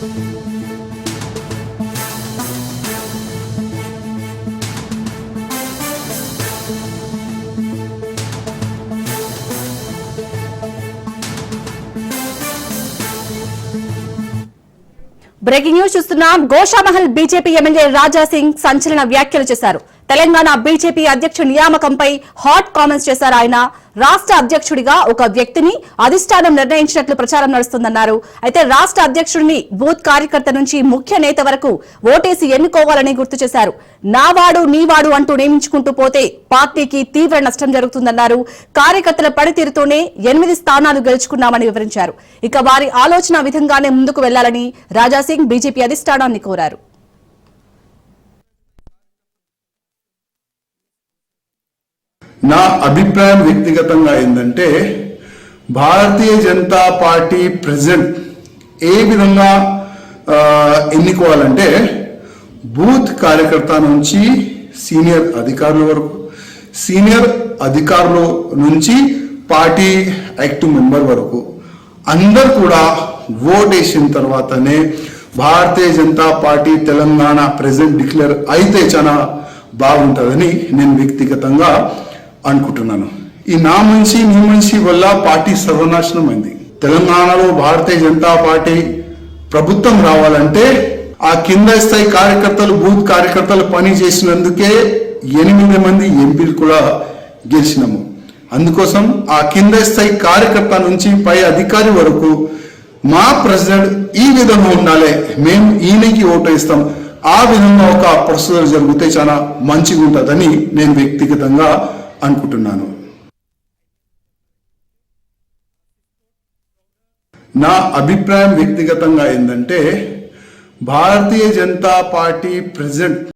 Breaking news చూస్తున్నాం. Goshamahal BJP MLA Raja Singh సంచలన వ్యాఖ్యలు చేశారు. తెలంగాణ బీజేపీ అధ్యక్షుడి నియామకంపై హాట్ కామెంట్స్ చేశారు ఆయన. రాష్ట్ర అధ్యక్షుడిగా ఒక వ్యక్తిని అధిష్టానం నిర్ణయించినట్లు ప్రచారం నడుస్తుందన్నారు. అయితే రాష్ట్ర అధ్యక్షుడిని బూత్ కార్యకర్త నుంచి ముఖ్య నేత వరకు ఓటేసి ఎన్నుకోవాలని గుర్తు చేశారు. నావాడు నీవాడు అంటూ నియమించుకుంటూ పోతే పార్టీకి తీవ్ర నష్టం జరుగుతుందన్నారు. కార్యకర్తల పనితీరుతోనే ఎనిమిది స్థానాలు గెలుచుకున్నామని వివరించారు. ఇక వారి ఆలోచన విధంగానే ముందుకు వెళ్ళాలని రాజాసింగ్ బీజేపీ అధిష్టానాన్ని కోరారు. నా అభిప్రాయం వ్యక్తిగతంగా ఏంటంటే భారతీయ జనతా పార్టీ ప్రజెంట్ ఏ విధంగా ఎన్నుకోవాలంటే బూత్ కార్యకర్త నుంచి సీనియర్ అధికారుల వరకు సీనియర్ అధికారుల నుంచి పార్టీ యాక్టివ్ మెంబర్ వరకు అందరు కూడా ఓట్ వేసిన తర్వాతనే Bharatiya Janata party Telangana president declare అయితే చాలా బాగుంటుందని నేను వ్యక్తిగతంగా అనుకుంటున్నాను. ఈ నా మనిషి నీ మనిషి వల్ల పార్టీ సర్వనాశనం అయింది తెలంగాణలో భారతీయ జనతా పార్టీ ప్రభుత్వం రావాలంటే ఆ కింద స్థాయి కార్యకర్తలు బూత్ కార్యకర్తలు పని చేసినందుకే ఎనిమిది మంది ఎంపీలు కూడా గెలిచినాము. అందుకోసం ఆ కింద స్థాయి కార్యకర్త నుంచి పై అధికారి వరకు మా ప్రెసిడెంట్ ఈ విధంగా ఉండాలి. మేము ఈయనకి ఓటు ఇస్తాం ఆ విధంగా ఒక ప్రొసీజర్ జరిగితే చాలా మంచిగా ఉంటుందని నేను వ్యక్తిగతంగా అనుకుంటున్నాను. నా అభిప్రాయం వ్యక్తిగతంగా ఏంటంటే భారతీయ జనతా పార్టీ ప్రజెంట్